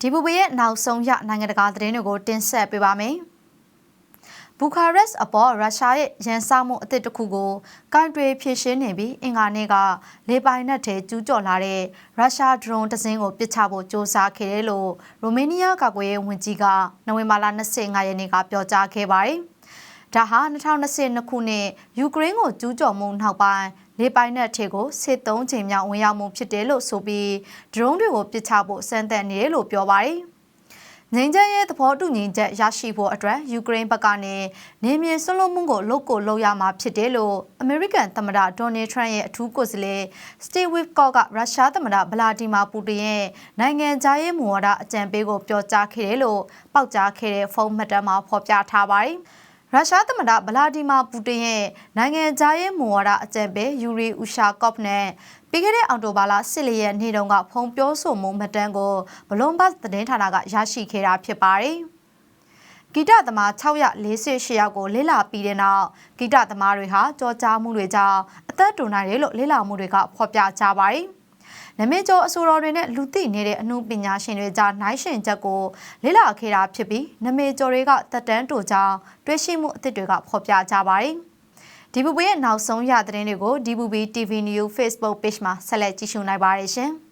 ဒီဘူဘီရဲ့နောက်ဆုံးရနိုင်ငံတကာသတင်းတွေကိုတင်ဆက်ပေးပါမယ်။ဘူခါရက်စ်အပေါ်ရုရှားရဲ့ရန်စမှုအသစ်တစ်ခုကိုကန်တွေဖြည့်ရှင်းနေပြီးအင်္ဂါနေ့ကလေပိုင်နက်ထဲကျူးကျော်လာတဲ့ရုရှားဒရုန်းတစ်စင်းကိုပစ်ချဖို့စ조사ခဲ့တယ်လို့ရိုမေးနီးယားကာကွယ်ရေးဝန်ကြီးကနိုဝင်ဘာလ25ရက်နေ့ကပြောကြားခဲ့ပါတယ်။ဒါဟာ2022ခုနှစ်ယူကရိန်းကိုကျူးကျော်မှုနောက်ပိုင်း လေပိုင်နက်ထေကိုစစ်သုံးချိန်မြောက်ဝင်ရောက်မှုဖြစ်တယ်လို့ဆိုပြီးဒရုန်းတွေကိုပစ်ချဖို့စမ်းသပ်နေတယ်လို့ပြောပါတယ်။ငင်းချမ်းရဲ့သဘောတူညီချက်ရရှိဖို့အတွက်ယူကရိန်းဘက်ကနေနေမြေဆွလွန်မှုကိုလုပ်ကိုလုပ်ရမှာဖြစ်တယ်လို့အမေရိကန်သမ္မတဒေါ်နယ်ထရန့်ရဲ့အထူးကိုယ်စားလှယ်စတီဗ်ဝစ်ကော့ကရုရှားသမ္မတဗလာဒီမာပူတင်ရဲ့နိုင်ငံခြားရေးမူဝါဒအကြံပေးကိုပြောကြားခဲ့တယ်လို့ပေါက်ကြားခဲ့တဲ့ဖုန်းမှတ်တမ်းမှာဖော်ပြထားပါတယ်။ ရုရှားသမ္မတဗလာဒီမာပူတင်ရဲ့နိုင်ငံခြားရေးမူဝါဒအကြံပေးယူရီဥရှာကော့ဖ်နဲ့ပြီးခဲ့တဲ့အောက်တိုဘာလ10ရက်နေ့တုန်းကဖုံပြောဆိုမှုမှတ်တမ်းကိုဘလွန်ဘတ်သတင်းဌာနကရရှိခဲ့တာဖြစ်ပါတယ်။ဂီတသမား648ယောက်ကိုလေ့လာပြီးတဲ့နောက်ဂီတသမားတွေဟာကြောကြားမှုတွေကြောင့်အသက်တူနိုင်တယ်လို့လေ့လာမှုတွေကဖော်ပြကြပါတယ်။ နမင်းကျော်အဆိုတော်တွေနဲ့လူသိနေတဲ့အမှုပညာရှင်တွေကြားနိုင်ရှင်ချက်ကိုလေ့လာခဲ့တာဖြစ်ပြီးနမင်းကျော်တွေကတက်တန်းတူကြောင်းတွေးရှိမှုအသစ်တွေကဖော်ပြကြပါတယ်။ဒီဘူဘရဲ့နောက်ဆုံးရသတင်းတွေကို DBB TV News Facebook Page မှာဆက်လက်ကြည့်ရှုနိုင်ပါတယ်ရှင်။